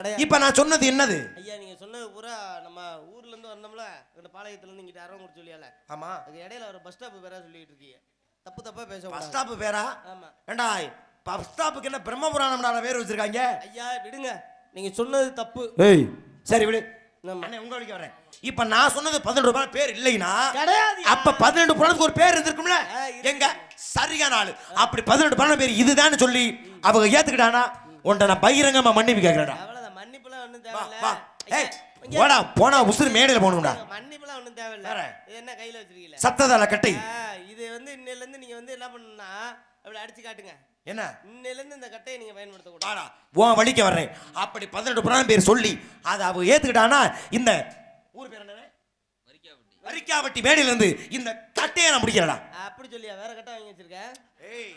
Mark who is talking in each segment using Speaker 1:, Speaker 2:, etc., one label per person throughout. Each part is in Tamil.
Speaker 1: இப்ப நான் சொன்னது என்னது?
Speaker 2: ஐயா நீங்க சொன்னது பூரா நம்ம ஊர்ல இருந்து வந்தோம்ல இந்த பாளையத்துல இருந்து இங்கிட்ட அரவங்குடி சொல்லியால.
Speaker 1: ஆமா.
Speaker 2: அது இடையில ஒரு பஸ் ஸ்டாப் பேரா சொல்லிட்டு இருக்கீங்க. தப்பு தப்பா பேச
Speaker 1: பஸ். ஸ்டாப் பேரா?
Speaker 2: ஆமா.
Speaker 1: ஏண்டா பஸ் ஸ்டாப்புக்கு என்ன பிரம்மபுராணம் பேர் வச்சிருக்காங்க?
Speaker 2: ஐயா விடுங்க. நீங்க சொன்னது தப்பு.
Speaker 1: ஏய் சரி விடு.
Speaker 2: ஆமா.
Speaker 1: அண்ணே உங்க வழிக்கு வரேன். இப்ப நான் சொன்னது பதினெட்டு ரூபாய் பேர் இல்லைனா
Speaker 2: கிடையாது.
Speaker 1: அப்ப பதினெண்டு புலனுக்கு ஒரு பேர் இருந்திருக்கும்ல. எங்க? சரியான ஆளு. அப்படி பதினெட்டு புலன் பேர் இதுதான்னு சொல்லி அவங்க ஏத்துக்கிட்டானா? உன்ட நான் பகிரங்கமா மன்னிப்பு கேட்கிறேன்டா
Speaker 2: தேவையில்ல.
Speaker 1: ஏய் போடா போனா உசுறு மேடையில போகணும்டா.
Speaker 2: மன்னிப்புலாம் ஒண்ணும் தேவையில்ல? இது என்ன கையில வச்சிருக்கீங்களா?
Speaker 1: சத்ததால கட்டை.
Speaker 2: இது வந்து இன்னையில இருந்து நீங்க வந்து என்ன பண்ணணும்னா அப்படி அடிச்சு காட்டுங்க.
Speaker 1: என்ன?
Speaker 2: இன்னையில இருந்து இந்த கட்டையை நீங்க பயன்படுத்த கூடாது
Speaker 1: வாடா உன் வழிக்க வர்றேன். அப்படி பதினெட்டு புறான் பேர் சொல்லி அதை அவ ஏத்துக்கிட்டானா இந்த ஊர் பேர் என்ன வரிக்காவட்டி. மேடையில இருந்து இந்த கட்டையை நான் முடிக்கிறடா
Speaker 2: அப்படி சொல்லியா? வேற கட்டை வாங்கி வச்சிருக்கேன்
Speaker 1: ஏய்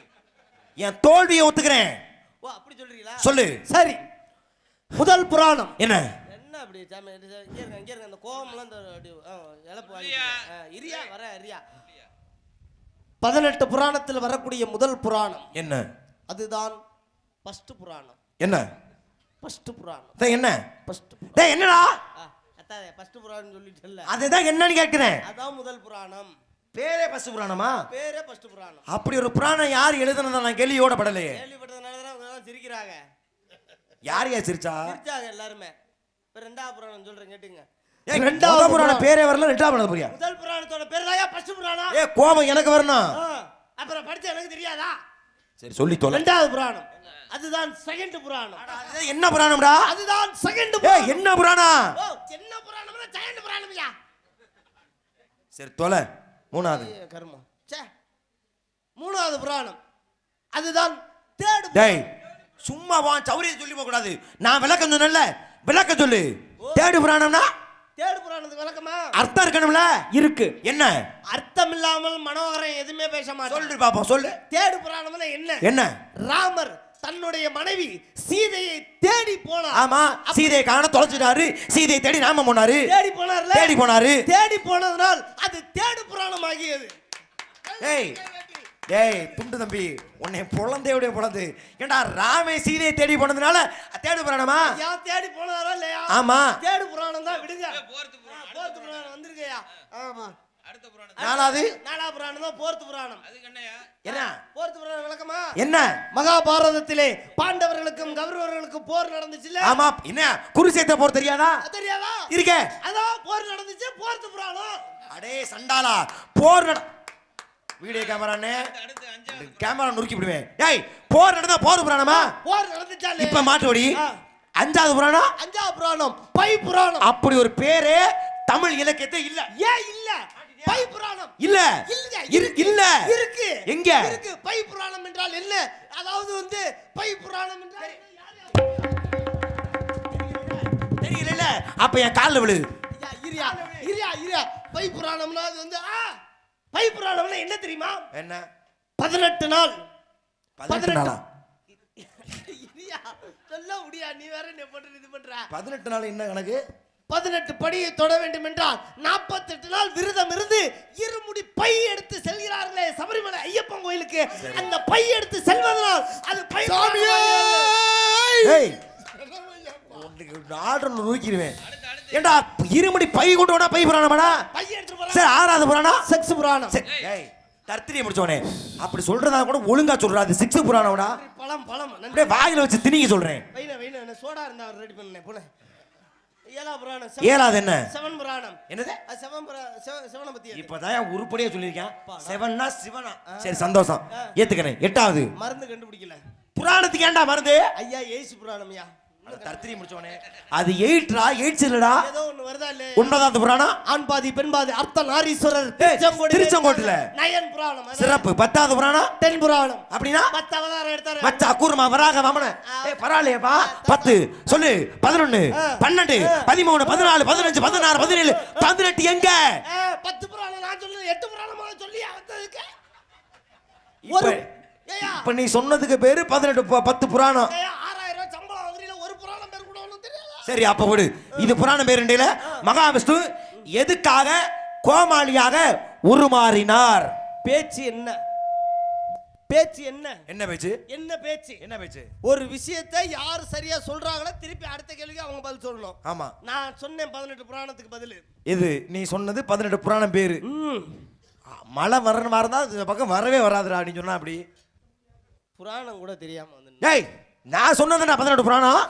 Speaker 1: என் தோல்வியை ஒத்துக்கிறேன்.
Speaker 2: ஓ அப்படி சொல்றீங்களா?
Speaker 1: சொல்லு.
Speaker 3: சரி. முதல் புராணம்.
Speaker 1: என்ன?
Speaker 2: என்ன அப்படி? சாமி இங்க இருங்க இங்க இருங்க. அந்த கோவம்லாம் இந்த இழப்பு இரியா. வர இரியா
Speaker 3: பதினெட்டு புராணத்தில் வரக்கூடிய முதல் புராணம்.
Speaker 1: என்ன?
Speaker 3: அதுதான் ஃபர்ஸ்ட் புராணம்.
Speaker 1: என்ன?
Speaker 3: ஃபர்ஸ்ட் புராணம்.
Speaker 1: என்ன?
Speaker 3: ஃபர்ஸ்ட்
Speaker 1: டேய் என்னடா?
Speaker 2: அத்தாதே ஃபர்ஸ்ட் புராணம் சொல்லிட்டல
Speaker 1: அதுதான் என்னன்னு கேட்கிறேன்.
Speaker 2: அதான் முதல் புராணம்.
Speaker 1: பேரே பசு புராணமா?
Speaker 2: பேரே ஃபர்ஸ்ட் புராணம்.
Speaker 1: அப்படி ஒரு புராணம் யார் எழுதுனதா நான் கேள்வியோட படலையே.
Speaker 2: கேள்விப்பட்டதுனால தான் சிரிக்கிறாங்க.
Speaker 1: யார் யா சிரிச்சா?
Speaker 2: சிரிச்சாங்க எல்லாருமே. இப்ப ரெண்டாவது புராணம் சொல்றேன் கேட்டுங்க.
Speaker 3: ரெண்டாவது
Speaker 1: புராணம்.
Speaker 3: புராணம்.
Speaker 1: பேரே வரல ரெண்டாவது புராணம் புரியா
Speaker 2: முதல் புராணத்தோட பேர் தான் ஃபர்ஸ்ட் புராணம்?
Speaker 1: ஏ கோபம் எனக்கு வரணும்.
Speaker 2: அப்புறம் படிச்ச எனக்கு தெரியாதா?
Speaker 1: சரி சொல்லி தொலை.
Speaker 3: ரெண்டாவது புராணம்.
Speaker 2: அதுதான் செகண்ட் புராணம்.
Speaker 1: அது என்ன புராணம்டா?
Speaker 3: அதுதான் செகண்ட்
Speaker 1: ஏய் என்ன புராணம்?
Speaker 2: ஓ சின்ன புராணம்னா செகண்ட் புராணம்யா?
Speaker 1: சரி தொலை. மூணாவது.
Speaker 2: கர்மம்.
Speaker 3: ச்சே. மூணாவது புராணம். அதுதான் தேர்ட்
Speaker 1: டேய் சும்மா வா சௌரியம் சொல்லி போக கூடாது நான் விளக்கம் சொன்னேன்ல. விளக்கம் சொல்லு. தேடு புராணம்னா?
Speaker 2: தேர்ட் புராணத்துக்கு விளக்கமா?
Speaker 1: அர்த்தம் இருக்கணும்ல?
Speaker 3: இருக்கு.
Speaker 1: என்ன?
Speaker 2: அர்த்தம் இல்லாமல் மனோகரம் எதுவுமே பேச மாட்டோம்
Speaker 1: சொல்லு பாப்போம் சொல்லு.
Speaker 2: தேடு புராணம்னா என்ன?
Speaker 1: என்ன?
Speaker 2: ராமர் தன்னுடைய மனைவி சீதையை தேடி போனார்.
Speaker 1: ஆமா சீதையை காண தொலைச்சிட்டாரு. சீதையை தேடி நாம போனாரு.
Speaker 2: தேடி போனார்ல?
Speaker 1: தேடி போனாரு.
Speaker 2: தேடி போனதுனால் அது தேடு புராணம் ஆகியது
Speaker 1: ஏய் டேய் துண்டு தம்பி உன்னை குழந்தையுடைய குழந்தை ஏண்டா ராமே சீதையை தேடி போனதுனால தேடு புராணமா?
Speaker 2: ஐயா தேடி போனாரா இல்லையா?
Speaker 1: ஆமா.
Speaker 2: தேடு புராணம் தான் விடுங்க. போர்த்து புராணம் வந்திருக்கையா? ஆமா.
Speaker 1: நாலாவது?
Speaker 2: நாலாவது புராணம் தான் போர்த்து புராணம்.
Speaker 1: என்ன?
Speaker 2: போர்த்து புராணம் விளக்கமா?
Speaker 1: என்ன?
Speaker 2: மகாபாரதத்திலே பாண்டவர்களுக்கும் கௌரவர்களுக்கும் போர் நடந்துச்சுல்ல?
Speaker 1: ஆமா. என்ன? குருசேத்த போர் தெரியாதா?
Speaker 2: தெரியாதா?
Speaker 1: இருக்க.
Speaker 2: அதான் போர் நடந்துச்சு போர்த்து புராணம்.
Speaker 1: அடே சண்டாளா. போர் நட வீடியோ கேமரானே கேமரா நுறுக்கி விடுவேன் டேய் போர் நடந்தா போர் புராணமா?
Speaker 2: போர் நடந்துச்சாலே.
Speaker 1: இப்ப மாட்டுவடி.
Speaker 2: ஆ.
Speaker 1: அஞ்சாவது புராணம்?
Speaker 2: அஞ்சாவது புராணம். பை புராணம்.
Speaker 1: அப்படி ஒரு பேரே தமிழ் இலக்கியத்தை இல்ல.
Speaker 2: ஏன் இல்ல. பை புராணம்.
Speaker 1: இல்ல.
Speaker 2: இல்ல
Speaker 1: இல்ல.
Speaker 2: இருக்கு.
Speaker 1: எங்க?
Speaker 2: இருக்கு. பை புராணம் என்றால் என்ன? அதாவது வந்து பை புராணம் என்றால்?
Speaker 1: தெரியல. அப்ப என் கால்ல விழு.
Speaker 2: ஐயா, இரியா இரியா இரியா. பை புராணம்னா அது வந்து ஆ. பை புராணம்னா என்ன தெரியுமா
Speaker 1: என்ன
Speaker 2: பதினெட்டு நாள்
Speaker 1: பதினெட்டு
Speaker 2: சொல்ல முடியா நீ வேற என்ன பண்ற இது பண்ற
Speaker 1: பதினெட்டு நாள் என்ன கணக்கு
Speaker 2: பதினெட்டு படியை தொட வேண்டும் என்றால் நாற்பத்தெட்டு நாள் விரதம் இருந்து இருமுடி பை எடுத்து செல்கிறார்களே சபரிமலை ஐயப்பன் கோயிலுக்கு அந்த பை எடுத்து செல்வதனால் அது பை
Speaker 1: உனக்கு ஆர்டர் நூக்கிடுவேன் ஏண்டா இருமடி பை கொண்டு போனா பை புராணமாடா சரி ஆறாவது புராணம்?
Speaker 3: செக்ஸ் புராணம்.
Speaker 1: சரி, ஏய். தர்த்திரியை முடிச்சவனே. அப்படி சொல்றதா கூட ஒழுங்கா சொல்றா அது சிக்ஸ் புராணம்டா
Speaker 2: பழம் பழம்.
Speaker 1: அப்படியே வாயில வச்சு திணிக்க சொல்றேன்.
Speaker 2: வைன வைன சோடா இருந்தா ரெடி பண்ணேன் போனேன் ஏழா புராணம்
Speaker 1: ஏழாவது என்ன?
Speaker 2: செவன் புராணம்.
Speaker 1: என்னது?
Speaker 2: செவன் செவனை பத்தி.
Speaker 1: இப்பதான் உருப்படியா சொல்லியிருக்கேன். செவன்னா சிவனா? சரி சந்தோஷம். ஏத்துக்கிறேன். எட்டாவது.
Speaker 2: மருந்து கண்டுபிடிக்கல.
Speaker 1: புராணத்துக்கு ஏன்டா மருந்து?
Speaker 2: ஐயா ஏசு புராணம்யா
Speaker 1: தர்த்திரி முடிச்சவனே. அது எயிட்ரா? எயிட்ஸ் இல்லடா
Speaker 2: ஏதோ ஒண்ணு வருதா இல்ல
Speaker 1: புராணம்?
Speaker 2: ஆண் பாதி பெண் பாதி அர்த்த நாரீஸ்வரர்
Speaker 1: திருச்செங்கோட்டுல.
Speaker 2: நயன் புராணம்.
Speaker 1: சிறப்பு. பத்தாவது புராணம்?
Speaker 2: தென் புராணம்.
Speaker 1: அப்படின்னா?
Speaker 2: பத்து அவதாரம் எடுத்தாரு.
Speaker 1: மச்சா கூர்மா வராக வாமன. ஏய் பரவாயில்லையப்பா. பத்து. சொல்லு. பதினொன்னு. பன்னெண்டு. பதிமூணு பதினாலு பதினஞ்சு பதினாறு பதினேழு. பதினெட்டு எங்க?
Speaker 2: பத்து புராணம். நான் எட்டு புராணமா சொல்லி
Speaker 1: இப்ப நீ சொன்னதுக்கு பேரு பதினெட்டு பத்து புராணம்
Speaker 2: ஏயா, ஆறாயிரம் ரூபாய் சம்பளம் வாங்குறீல ஒரு புராணம் பேர் கூட ஒண்ணும் தெரியாதா
Speaker 1: சரி அப்ப விடு. இது புராணம் பேருண்டையில மகாவிஷ்ணு எதுக்காக கோமாளியாக உருமாறினார்?
Speaker 2: பேச்சு என்ன?
Speaker 4: பேச்சு என்ன?
Speaker 1: என்ன பேச்சு?
Speaker 4: என்ன பேச்சு?
Speaker 1: என்ன பேச்சு?
Speaker 4: ஒரு விஷயத்தை யார் சரியா சொல்றாங்களோ திருப்பி அடுத்த கேள்விக்கு அவங்க பதில் சொல்லணும்.
Speaker 1: ஆமா.
Speaker 4: நான் சொன்னேன் பதினெட்டு புராணத்துக்கு பதில்.
Speaker 1: இது நீ சொன்னது பதினெட்டு புராணம் பேரு. மழை வர்ற மாதிரி இருந்தா இந்த பக்கம் வரவே வராதுடா அப்படின்னு சொன்னா அப்படி.
Speaker 4: புராணம் கூட தெரியாம வந்து
Speaker 1: ஏய் நான் சொன்னதுடா பதினெட்டு புராணம்?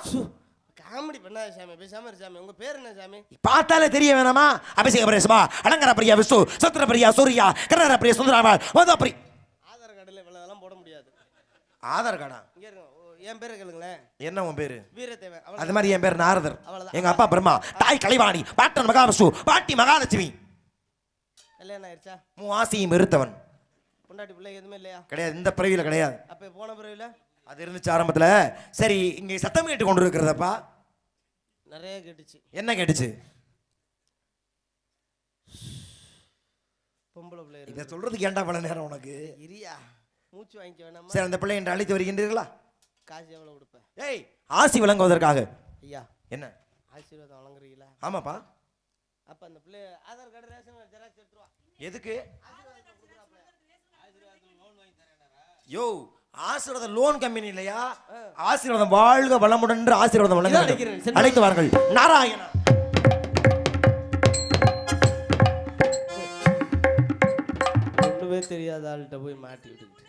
Speaker 4: காமெடி பண்ணாத சாமி பேசாம இரு சாமி. உங்க பேர் என்ன சாமி?
Speaker 1: பார்த்தாலே தெரிய வேணாமா? அபிஷேக பிரேசமா அலங்கர பிரியா விஷ்ணு சத்திர பிரியா சூர்யா கரணர பிரியா சுந்தராமா மத பிரி
Speaker 4: ஆதார் கார்டுல இவ்வளவு போட முடியாது.
Speaker 1: ஆதார் கார்டா?
Speaker 4: இங்க இருங்க. ஓ, என் பேரை கேளுங்களேன்.
Speaker 1: என்ன உன் பேரு?
Speaker 4: வீரத்தேவன். அவள்
Speaker 1: அது மாதிரி என் பேர் நாரதர்.
Speaker 4: அவ்வளவுதான்.
Speaker 1: எங்க அப்பா பிரம்மா தாய் கலைவாணி பாட்டன் மகாவிஷ்ணு பாட்டி மகாலட்சுமி.
Speaker 4: கல்யாணம் ஆயிடுச்சா
Speaker 1: மூ ஆசையும் வெறுத்தவன்.
Speaker 4: பொண்டாட்டி பிள்ளை எதுவுமே இல்லையா?
Speaker 1: கிடையாது இந்த பிறவியில கிடையாது.
Speaker 4: அப்ப போன பிறவில
Speaker 1: அது இருந்துச்சு ஆரம்பத்துல. சரி இங்கே சத்தம் கேட்டு கொண்டு இருக்கிறதப்பா
Speaker 4: நிறைய கேட்டுச்சு.
Speaker 1: என்ன கேட்டுச்சு?
Speaker 4: பொம்பளை பிள்ளை
Speaker 1: இதை சொல்றதுக்கு ஏன்டா பல நேரம் உனக்கு?
Speaker 4: இரியா மூச்சு வாங்கிக்க வேணாமா?
Speaker 1: சரி அந்த பிள்ளை என்று அழைத்து வருகின்றீர்களா?
Speaker 4: காசு எவ்வளவு கொடுப்பேன்?
Speaker 1: ஏய் ஆசி விளங்குவதற்காக
Speaker 4: ஐயா
Speaker 1: என்ன?
Speaker 4: ஆசீர்வாதம் வழங்குறீங்களா?
Speaker 1: ஆமாப்பா.
Speaker 4: அப்ப அந்த பிள்ளை ஆதார் கார்டு ரேஷன் ஜெராக்ஸ் எடுத்துருவா
Speaker 1: எதுக்கு? யோ ஆசீர்வாதம் லோன் கம்பெனி இல்லையா? ஆசீர்வாதம் வாழ்க வளமுடன் என்று ஆசீர்வாதம் வழங்க அழைத்து வாருங்கள். நாராயணா.
Speaker 4: ஒண்ணுமே தெரியாத ஆள்கிட்ட போய் மாட்டி விட்டுக்கிட்டு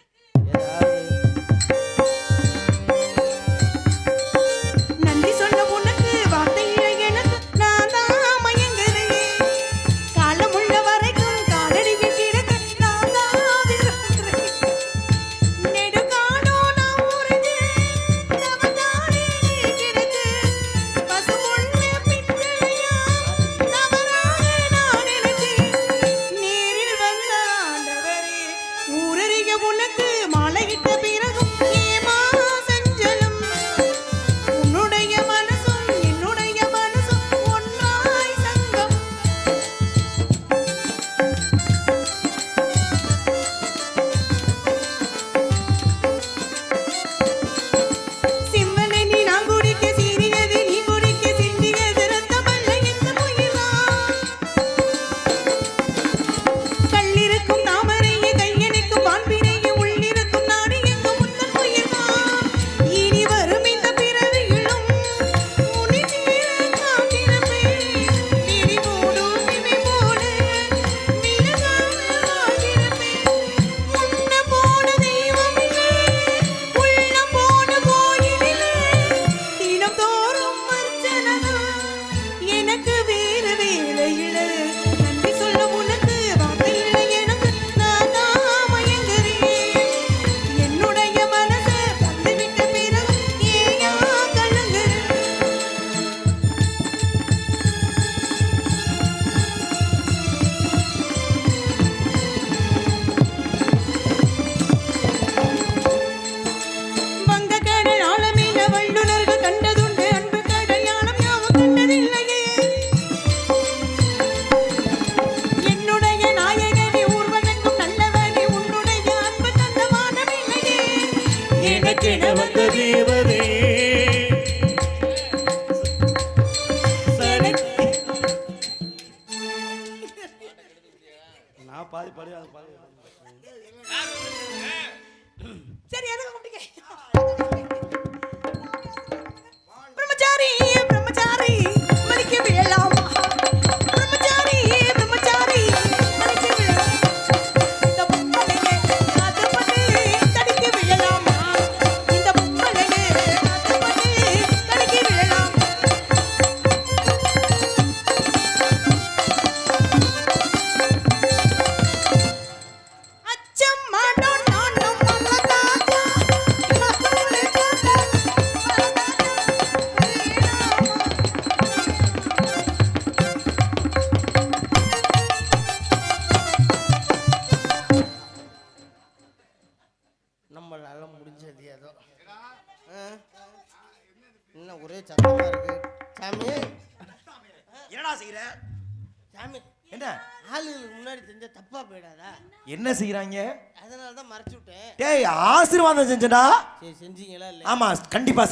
Speaker 4: சாமி
Speaker 1: என்ன?
Speaker 4: ஆளுகளுக்கு முன்னாடி செஞ்ச தப்பா போயிடாதா?
Speaker 1: என்ன செய்யறாங்க
Speaker 4: அதனால தான் மறைச்சு விட்டேன்
Speaker 1: டேய் ஆசீர்வாதம் செஞ்சடா
Speaker 4: சரி செஞ்சீங்களா இல்லை
Speaker 1: ஆமா கண்டிப்பா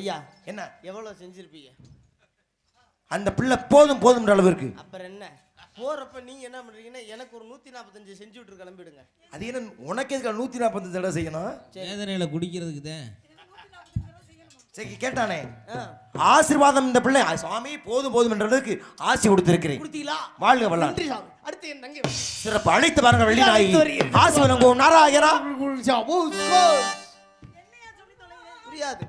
Speaker 4: ஐயா
Speaker 1: என்ன?
Speaker 4: எவ்வளவு செஞ்சிருப்பீங்க?
Speaker 1: அந்த பிள்ளை போதும் போதும்ன்ற அளவு இருக்கு.
Speaker 4: அப்புறம் என்ன?
Speaker 5: போறப்ப நீங்க என்ன பண்றீங்கன்னா எனக்கு ஒரு நூத்தி நாற்பத்தஞ்சு செஞ்சு விட்டு கிளம்பிடுங்க.
Speaker 1: அது என்ன உனக்கு எதுக்கு நூத்தி நாற்பத்தஞ்சு தடவை செய்யணும்?
Speaker 6: வேதனையில குடிக்கிறதுக்கு தான்.
Speaker 1: சரி கேட்டானே. ஆசீர்வாதம் இந்த பிள்ளை. சுவாமி போதும் போதும் என்றதுக்கு ஆசி கொடுத்திருக்கிறேன்.
Speaker 5: கொடுத்தீங்களா?
Speaker 1: வாழ்க வல்லான்
Speaker 5: அடுத்து என் தங்கை
Speaker 1: சிறப்பு. அழைத்து பாருங்க வெளி நாய். ஆசி வழங்குவோம் நாராயணா.
Speaker 5: புரியாது.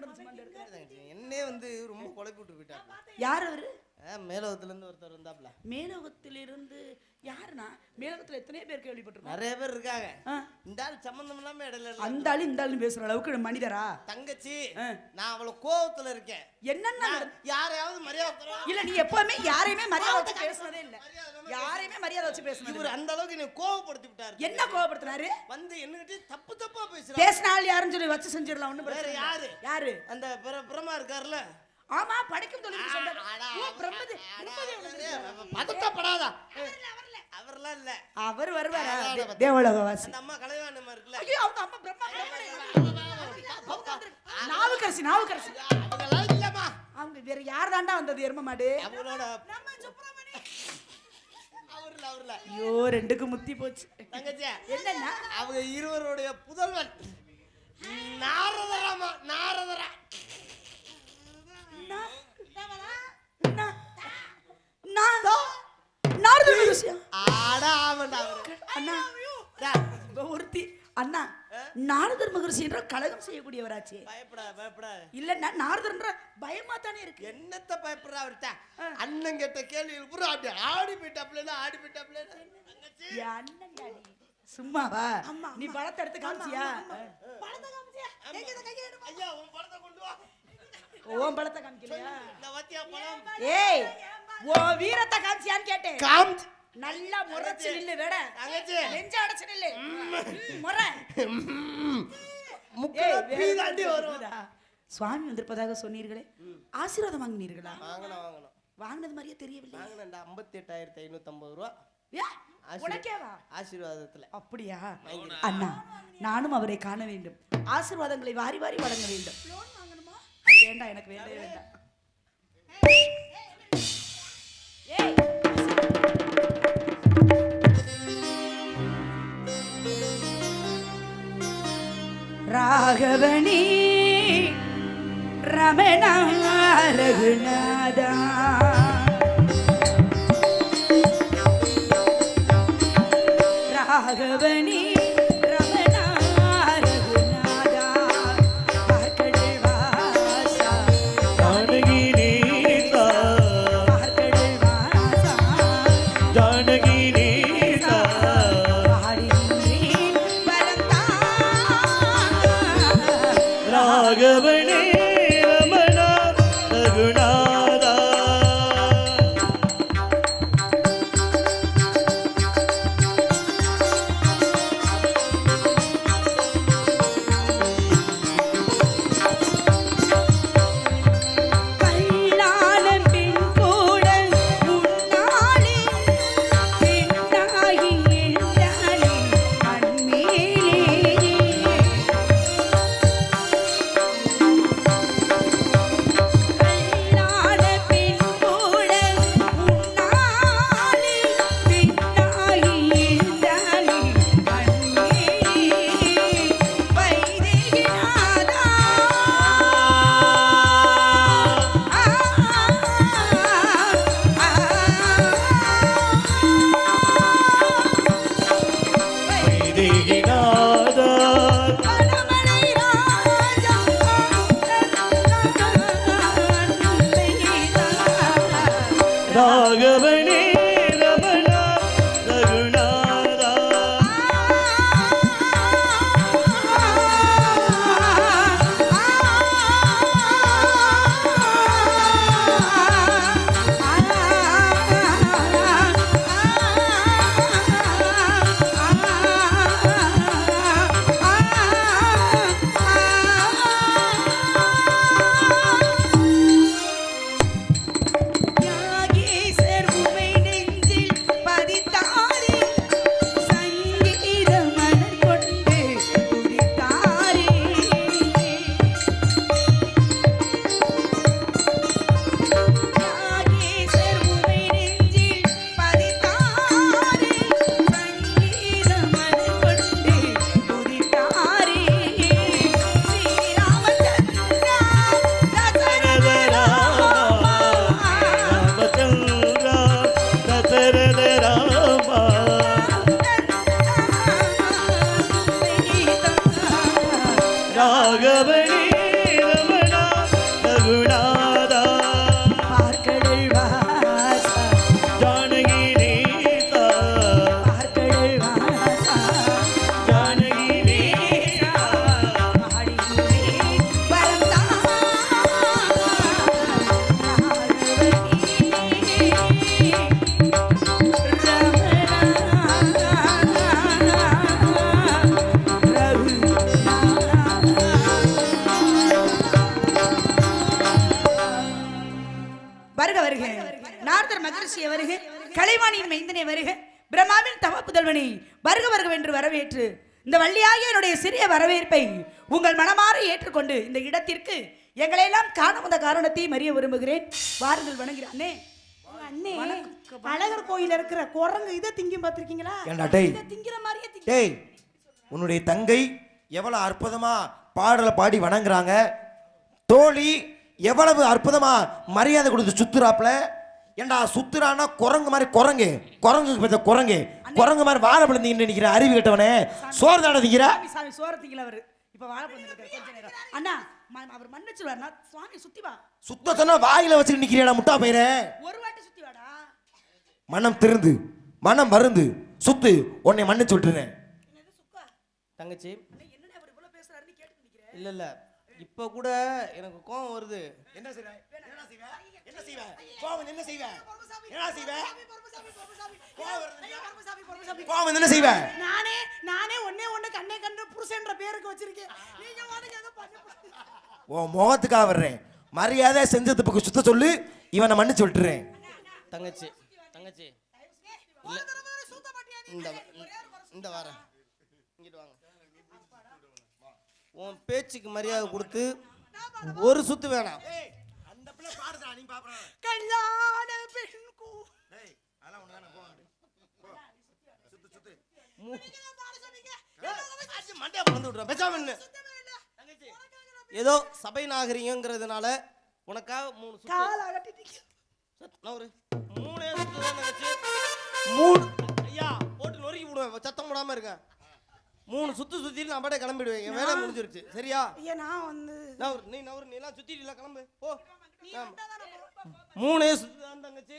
Speaker 2: நடந்துச்சு
Speaker 5: என்னே வந்து ரொம்ப குழப்பி விட்டு போயிட்டாரு.
Speaker 2: யார் அவரு?
Speaker 5: மேலோகத்துல இருந்து ஒருத்தர் வந்தாப்ல
Speaker 2: மேலோகத்திலிருந்து யாருண்ணா மேலோகத்துல எத்தனை பேர் கேள்விப்பட்டிருக்கோம்.
Speaker 5: நிறைய பேர் இருக்காங்க. இந்த ஆள் சம்பந்தம் இல்லாம இடையில.
Speaker 2: அந்த ஆளு இந்த ஆளு பேசுற அளவுக்கு மனிதரா?
Speaker 5: தங்கச்சி. நான் அவ்வளவு கோவத்துல இருக்கேன்.
Speaker 2: என்னென்ன
Speaker 5: யாரையாவது மரியாதை
Speaker 2: இல்ல நீ எப்பவுமே யாரையுமே மரியாதை வச்சு பேசுனதே இல்ல. யாரையுமே மரியாதை வச்சு பேசுனது
Speaker 5: இவர் அந்த அளவுக்கு என்னை கோவப்படுத்தி விட்டாரு
Speaker 2: என்ன கோவப்படுத்தினாரு?
Speaker 5: வந்து என்னகிட்ட தப்பு தப்பா பேசுறாரு.
Speaker 2: பேசின ஆள் யாருன்னு சொல்லி வச்சு செஞ்சிடலாம் இல்ல.
Speaker 5: யாரு?
Speaker 2: யாரு?
Speaker 5: அந்த பிர- பிரமா இருக்காருல்ல.
Speaker 2: ஆமா படிக்கும் தொழில்?
Speaker 5: பதட்டப்படாதா அவர்லாம் இல்ல.
Speaker 2: அவர் வருவாரா? தேவலோகவாசி.
Speaker 5: அந்த அம்மா கலைவாணமா இருக்குல்ல.
Speaker 2: ஐயோ அவங்க அம்மா பிரம்மா நாவுக்கரசி நாவுக்கரசி.
Speaker 5: அவங்கெல்லாம் இல்லம்மா.
Speaker 2: அவங்க வேற யார் தாண்டா வந்தது எரும மாடு?
Speaker 5: அவங்களோட அவர்ல அவர்ல.
Speaker 2: ஐயோ ரெண்டுக்கு முத்தி போச்சு.
Speaker 5: தங்கச்சி
Speaker 2: என்னன்னா?
Speaker 5: அவங்க இருவருடைய புதல்வன்.
Speaker 2: நாரதராமா நாரதரா
Speaker 5: நாரத மகரிஷியா
Speaker 2: ஆட ஆமாண்டா அவரு.
Speaker 5: அண்ணா இப்ப ஒருத்தி. அண்ணா நாரதர் மகரிஷி என்ற கலகம் செய்யக்கூடியவராச்சே.
Speaker 2: பயப்படாத பயப்படாத
Speaker 5: இல்லன்னா நாரதர்ன்ற பயமா தானே இருக்கு.
Speaker 2: என்னத்த பயப்படுறா அவர்கிட்ட? அண்ணன் கேட்ட கேள்விகள் பூரா அப்படி ஆடி போயிட்டாப்லன்னா ஆடி போயிட்டாப்லன்னா
Speaker 5: அண்ணன். சும்மாவா? நீ பழத்தை எடுத்து காமிச்சியா?
Speaker 2: ஐயா உன் படத்தை கொண்டு வா.
Speaker 5: ஓன் பழத்தை காமிக்கலையா? ஏய் ஓ வீரத்தை காமிச்சியான்னு கேட்டேன். நல்லா முறைச்சு நில்லு வேட.
Speaker 2: தங்கச்சி.
Speaker 5: நெஞ்ச அடைச்சு நில்லு. முறை.
Speaker 2: முக்கிய
Speaker 5: ஏய்,
Speaker 2: பீ
Speaker 5: வேற
Speaker 2: தாண்டி வரும்
Speaker 5: இருக்குதா? சுவாமி வந்திருப்பதாக சொன்னீர்களே. ஆசீர்வாதம் வாங்கினீர்களா?
Speaker 2: வாங்கணும் வாங்கணும்
Speaker 5: வாங்கினது மாதிரியே தெரியவில்லை.
Speaker 2: வாங்கினேன்டா ஐம்பத்தி எட்டாயிரத்தி ஐநூத்தம்பது ரூபா. ஆசீர்வாதத்துல.
Speaker 5: அப்படியா? அண்ணா நானும் அவரை காண வேண்டும். ஆசீர்வாதங்களை வாரி வாரி வழங்க வேண்டும். வேண்டாம் எனக்கு வேண்டவே வேண்டாம் ஏய், ராகவனி ரமணா ரகுநாதா வருக வருகவென்று வரவேற்று. இந்த வள்ளியாகிய என்னுடைய சிறிய வரவேற்பை உங்கள் மனமாற ஏற்றுக்கொண்டு இந்த இடத்திற்கு எங்களையெல்லாம் காண வந்த காரணத்தையும் அறிய விரும்புகிறேன். வாருங்கள் வணங்குகிறேன் அண்ணே.
Speaker 3: அண்ணே அழகர் கோயில இருக்கிற குரங்கு இதை திங்கும் பார்த்திருக்கீங்களா?
Speaker 1: ஏண்டா டேய்.
Speaker 5: இதை திங்கிற மாதிரியே திங்க.
Speaker 1: டேய் உன்னுடைய தங்கை எவ்வளவு அற்புதமா பாடலை பாடி வணங்குறாங்க? தோழி எவ்வளவு அற்புதமா மரியாதை கொடுத்து சுத்துறாப்புல? ஏண்டா சுத்துறான்னா குரங்கு மாதிரி குரங்கு. குரங்குக்கு பெற்ற குரங்கு. குரங்கு மாதிரி வாழை பிளந்தீங்கன்னு நினைக்கிற அறிவு கெட்டவனே. சோறு தானே திங்கிற?
Speaker 5: சாமி சாமி சோரத்திக்கல அவரு இப்ப கொஞ்ச நேரம். அண்ணா அவர் மன்னிச்சுவாருண்ணா சுவாமி சுத்தி வா.
Speaker 1: சுத்த சொன்னா வாயில வச்சுட்டு நிக்கிறியாடா முட்டா பயிர
Speaker 5: ஒரு வாட்டி சுத்தி வாடா.
Speaker 1: மனம் திருந்து மனம் மருந்து சுத்து உன்னை மன்னிச்சு விட்டுறேன்
Speaker 2: தங்கச்சி.
Speaker 5: என்னண்ணே அவர் இவ்வளவு பேசுறாருன்னு கேட்டு நிக்கிறேன்
Speaker 2: இல்ல இல்ல. இப்ப கூட எனக்கு கோவம் வருது.
Speaker 1: என்ன செய்வ என்ன செய்வ? கோவம் என்ன செய்வ? என்ன செய்வ? கோவம் என்ன செய்வ?
Speaker 3: நானே நானே ஒண்ணே ஒண்ணு கண்ணே கண்ணு புருஷன்ற பேருக்கு வச்சிருக்கேன். நீங்க வாடகை பண்ண
Speaker 1: முகத்துக்காக வர்றேன். மரியாதை செஞ்ச தப்புக்கு சுத்த சொல்லு. இவனை மன்னிச்சு விட்டுறேன்.
Speaker 2: தங்கச்சி இந்த இந்த வரேன். இங்கிட்டு வாங்க. உன் பேச்சுக்கு மரியாதை கொடுத்து ஒரு சுத்து வேணாம்.
Speaker 1: பாடுதா நீ பாப்பற
Speaker 3: கல்யாண பெண் கூ
Speaker 1: ஏய் அதெல்லாம் ஒண்ணு தானே போ
Speaker 2: மண்டையை பிளந்து விட்டுறேன் பேசாம நின்னு. தங்கச்சி. ஏதோ சபை நாகரிகங்கிறதுனால உனக்காக மூணு
Speaker 3: கால் அகட்டிட்டீங்க.
Speaker 2: மூணே சுத்து தான் மூணு. ஐயா போட்டு நொறுக்கி விடுவேன். சத்தம் போடாம இருக்கேன். மூணு சுத்து சுத்திட்டு நான் பாட்டே கிளம்பிடுவேன். என் வேலை முடிஞ்சிருச்சு. சரியா?
Speaker 3: ஐயா நான் வந்து
Speaker 2: நவரு நீ நவரு நீ எல்லாம் சுத்திட்டு கிளம்பு. போ. மூணே சுத்து தான் தங்கச்சி.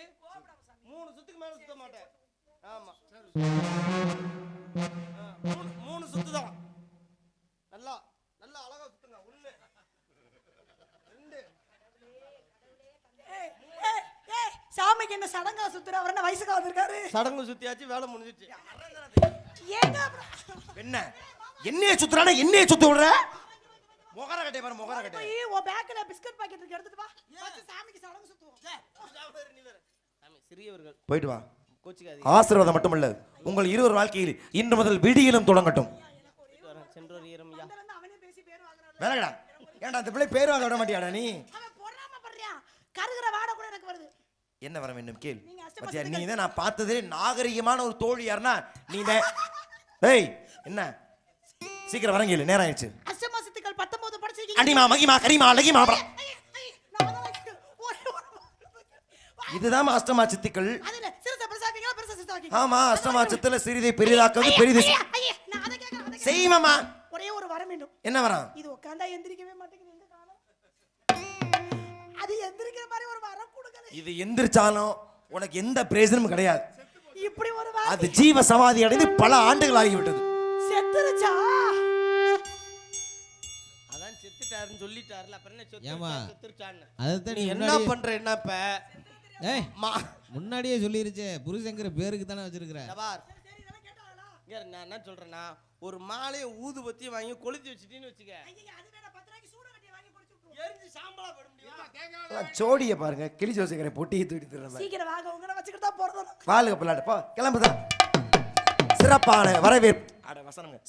Speaker 2: மூணு சுத்துக்கு மேல சுத்த மாட்டேன். ஆமா. மூணு மூணு சுத்து தான். நல்லா நல்லா அழகா சுத்துங்க ஒண்ணு. ரெண்டு.
Speaker 3: சாமிக்கு என்ன சடங்கா சுத்துற? அவர் என்ன வயசுக்கு வந்திருக்காரு?
Speaker 2: சடங்கு சுத்தியாச்சு வேலை முடிஞ்சிச்சு.
Speaker 1: என்ன? என்னைய சுத்துறானே? என்னைய சுத்த விடுற? முகர கட்டை பாரு முகர கட்டை
Speaker 3: போய் உன் பேக்ல பிஸ்கட் பாக்கெட் இருக்கு எடுத்துட்டு வா. வச்சு சாமிக்கு சடங்கு சுத்துவோம்.
Speaker 2: சாமி, சிறியவர்கள்.
Speaker 1: போயிட்டு வா.
Speaker 2: கோச்சிக்காதீங்க.
Speaker 1: ஆசீர்வாதம் மட்டுமல்ல உங்கள் இருவர் வாழ்க்கையில் இன்று முதல் விடியிலும் தொடங்கட்டும்.
Speaker 2: சென்றோர்
Speaker 3: அவனே பேசி பேர்
Speaker 1: ஏன்டா அந்த பிள்ளை பேரும் அதை விட மாட்டியாடா நீ?
Speaker 3: அவன் பொறாம பண்றான் கருகிற வாடை கூட எனக்கு வருது.
Speaker 1: என்ன வர வேண்டும் கேள். பத்தியா நீ தான் நான் பார்த்ததே நாகரிகமான ஒரு தோழி யாருன்னா நீ தான். ஏய் என்ன? சீக்கிரம் வரங்க இல்லை நேரம் ஆயிடுச்சு. அடிமா மகிமா கரிமா லகிமா இதுதான் அஷ்டமா
Speaker 3: வைக்கீங்களா
Speaker 1: ஆமா அஷ்டமா சித்துல சிறிதை பெரிதாக்குவது பெரிது. செய்வமா
Speaker 3: ஒரே ஒரு வரம் வேண்டும்.
Speaker 1: என்ன வரம்?
Speaker 3: இது உட்காந்தா எந்திரிக்கவே மாட்டேங்குது அது எந்திரிக்கிற மாதிரி ஒரு வரம் கொடுக்கல.
Speaker 1: இது எந்திரிச்சாலும் உனக்கு எந்த பிரயோஜனமும் கிடையாது.
Speaker 3: இப்படி ஒரு வரம்
Speaker 1: அது ஜீவ சமாதி அடைந்து பல ஆண்டுகள் ஆகிவிட்டது.
Speaker 3: செத்துருச்சா?
Speaker 2: சொல்லிட்டாருல அப்புறம் என்ன செத்து
Speaker 6: ஏம்மா?
Speaker 2: செத்துருச்சான்னு
Speaker 6: அதைத்தான்
Speaker 2: நீ என்ன பண்ற என்ன இப்ப?
Speaker 6: ஏய்
Speaker 2: மா.
Speaker 6: முன்னாடியே சொல்லிருச்சே புருஷங்கிற பேருக்கு தானே வச்சிருக்கிற.
Speaker 2: இரு, நான் என்ன சொல்றேன்னா ஒரு மாலையை ஊதுபத்தி வாங்கி கொளுத்தி வச்சிட்டீன்னு வச்சுக்க.
Speaker 1: சோடியை பாருங்க கிளி ஜோசிக்கரை பொட்டியை தூக்கி தருவேன்
Speaker 3: சீக்கிரம் வாங்க உங்களை வச்சுக்கிட்டு தான் போறதும்.
Speaker 1: வாழுக பிள்ளாட்டு போ கிளம்புதான். சிறப்பான வரவேற்பு.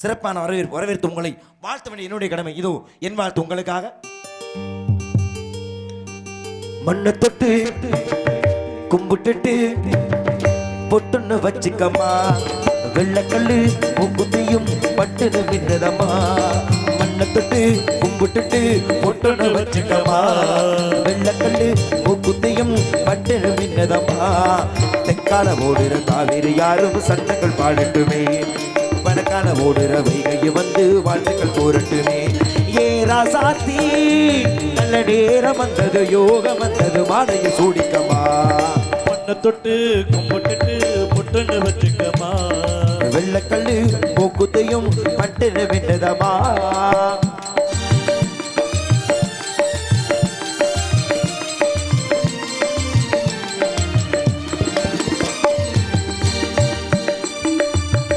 Speaker 1: சிறப்பான வரவேற்பு வரவேற்பு உங்களை வாழ்த்த வேண்டிய என்னுடைய கடமை. இதோ என் வாழ்த்து உங்களுக்காக. மண்ணை தொட்டு கும்பிட்டுட்டு பொட்டுன்னு வச்சுக்கம்மா. வெள்ளக்கல்லு மூக்குத்தியும் பட்டுன்னு விண்ணதம்மா மண்ணை தொட்டு கும்பிட்டுட்டு பொட்டுன்னு வச்சுக்கமா வெள்ளக்கல்லு மூக்குத்தியும் பட்டுன்னு மின்னதம்மா தெக்கால ஓடுற காவிரி யாரும் சட்டங்கள் பாடட்டுமே. வடக்கால ஓடுற வைகை வந்து வாழ்த்துக்கள் கூறட்டுமே. ஏ ராசாத்தி நல்ல நேரம் வந்தது யோகம் வந்தது மாலையை சூடிக்கமா
Speaker 7: பொண்ணை தொட்டு கும்பிட்டுட்டு பொட்டுன்னு வச்சுக்கமா
Speaker 1: வெள்ளக்கல்லு புத்தியும் பட்டு விட்டதமா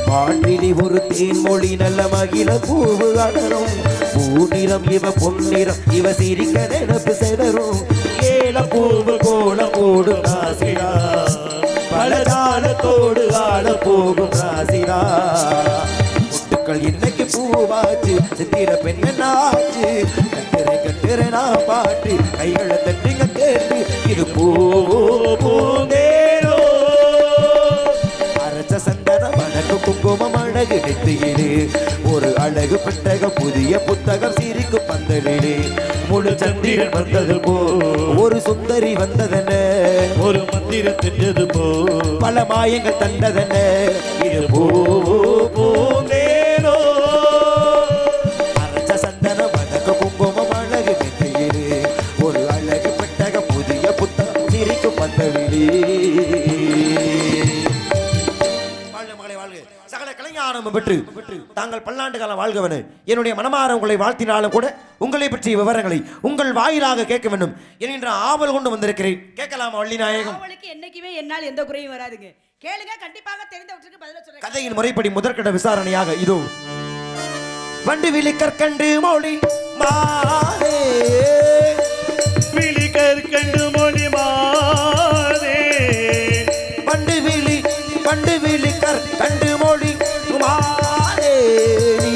Speaker 1: வான்விழி ஒரு தேன்மொழி நல்ல மகிழ பூவு அடரும் பூநிறம் இவ பொன்னிறம் இவ சிரிக்க நினப்பு செதறும் ஏல பூவு கோலம் போடும் ராசிரா. பலதானத்தோடு ஆட போகும் ராசிரா. முட்டுக்கள் இன்னைக்கு பூவாச்சு சித்திர பெண்ணாச்சு கட்டுரை கட்டுரை நான் பாட்டு கைகளை தட்டுங்க கேட்டு இது பூ பூந்தேரோ அரைச்ச சந்தனம் அழகு குங்குமம் அழகு நெத்தியிலே. ஒரு அழகு பெட்டக புதிய புத்தகம் சிரிக்கும் பந்தலிலே. முழு சந்திரன் வந்தது போ. ஒரு சுந்தரி வந்ததென
Speaker 7: ஒரு மந்திரம் தெரிஞ்சது போ.
Speaker 1: பல மாயங்கள் தந்ததென இது பூ கலைஞானம் பெற்று தாங்கள் பல்லாண்டு காலம் வாழ்கவனு. என்னுடைய மனமார உங்களை வாழ்த்தினாலும் கூட உங்களை பற்றிய விவரங்களை உங்கள் வாயிலாக கேட்க வேண்டும். என்கின்ற ஆவல் கொண்டு வந்திருக்கிறேன். கேட்கலாமா வள்ளி நாயகம்?
Speaker 5: அவளுக்கு என்னைக்குமே என்னால் எந்த குறையும் வராதுங்க. கேளுங்க கண்டிப்பாக தெரிந்தவற்றுக்கு பதில சொல்றேன்.
Speaker 1: கதையின் முறைப்படி முதற்கட்ட விசாரணையாக இதோ. வண்டு விழி கற்கண்டு மொழி மாறே.
Speaker 7: விழி கற்கண்டு மொழி மாதே
Speaker 1: வண்டு விழி வண்டு விழி கற்கண்டு மொழி மாறே நீ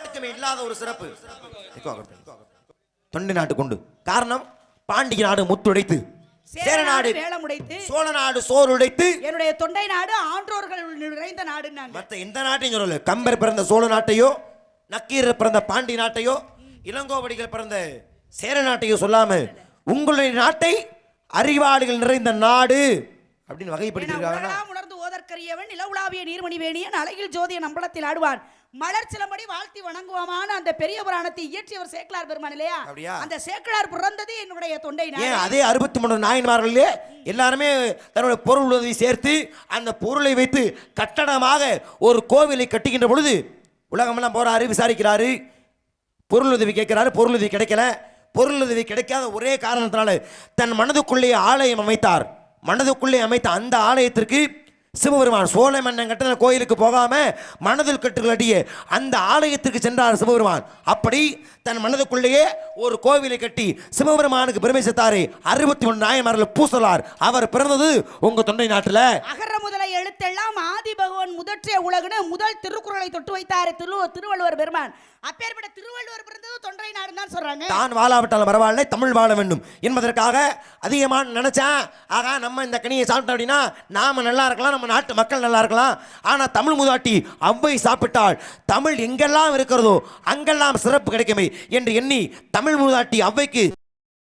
Speaker 1: நாட்டுக்குமே இல்லாத ஒரு சிறப்பு. தொண்டை நாட்டு கொண்டு. காரணம் பாண்டிய நாடு முத்துடைத்து. சேர நாடு
Speaker 5: வேலம் உடைத்து
Speaker 1: சோழ நாடு சோறு உடைத்து
Speaker 5: என்னுடைய தொண்டை நாடு ஆன்றோர்கள் நிறைந்த நாடு
Speaker 1: மற்ற எந்த நாட்டையும் சொல்லல. கம்பர் பிறந்த சோழ நாட்டையோ நக்கீரர் பிறந்த பாண்டி நாட்டையோ இளங்கோவடிகள் பிறந்த சேர நாட்டையோ சொல்லாம உங்களுடைய நாட்டை அறிவாளிகள் நிறைந்த நாடு அப்படின்னு வகைப்படுத்திருக்காங்க
Speaker 5: உணர்ந்து ஓதற்கரியவன் நிலவுலாவிய நீர்மணி வேணியன் அழகில் ஜோதிய நம்பளத்தில் ஆடுவான். மலர் சிலம்படி வாழ்த்தி வணங்குவாமான அந்த பெரிய புராணத்தை இயற்றியவர் சேக்கலார் பெருமான் இல்லையா?
Speaker 1: அப்படியா?
Speaker 5: அந்த சேக்கலார் பிறந்தது என்னுடைய தொண்டை
Speaker 1: ஏன் அதே அறுபத்தி மூணு நாயன்மார்களே எல்லாருமே தன்னுடைய பொருள் உதவி சேர்த்து அந்த பொருளை வைத்து கட்டடமாக ஒரு கோவிலை கட்டுகின்ற பொழுது உலகமெல்லாம் போறாரு விசாரிக்கிறாரு. பொருள் உதவி கேட்கிறாரு பொருள் உதவி கிடைக்கல. பொருள் உதவி கிடைக்காத ஒரே காரணத்தினால தன் மனதுக்குள்ளே ஆலயம் அமைத்தார். மனதுக்குள்ளே அமைத்த அந்த ஆலயத்திற்கு சிவபெருமான் சோழ மன்னன் கட்டின கோயிலுக்கு போகாமல் மனதில் கட்டுகளடிய அந்த ஆலயத்திற்கு சென்றார் சிவபெருமான். அப்படி தன் மனதுக்குள்ளேயே ஒரு கோவிலை கட்டி சிவபெருமானுக்கு பெருமை சேர்த்தாரு. அறுபத்தி ஒன்று நாயன்மார்கள் பூசலார். அவர் பிறந்தது உங்கள் தொண்டை நாட்டில்?
Speaker 5: அகர முதல எழுத்தெல்லாம் ஆதி பகவான் முதற்றிய உலகுன்னு முதல் திருக்குறளை தொட்டு வைத்தார். திரு திருவள்ளுவர் பெருமான். அப்பேற்பட்ட திருவள்ளுவர் பிறந்தது தொண்டை நாடு தான் சொல்றாங்க.
Speaker 1: தான் வாழாவிட்டாலும் பரவாயில்லை தமிழ் வாழ வேண்டும் என்பதற்காக அதிகமாக நினைச்சேன். ஆகா நம்ம இந்த கனியை சாப்பிட்டோம் அப்படின்னா நாம நல்லா இருக்கலாம் நம்ம நாட்டு மக்கள் நல்லா இருக்கலாம். ஆனால் தமிழ் முதாட்டி அவ்வை சாப்பிட்டால் தமிழ் எங்கெல்லாம் இருக்கிறதோ அங்கெல்லாம் சிறப்பு கிடைக்குமே என்று எண்ணி தமிழ் முதாட்டி அவ்வைக்கு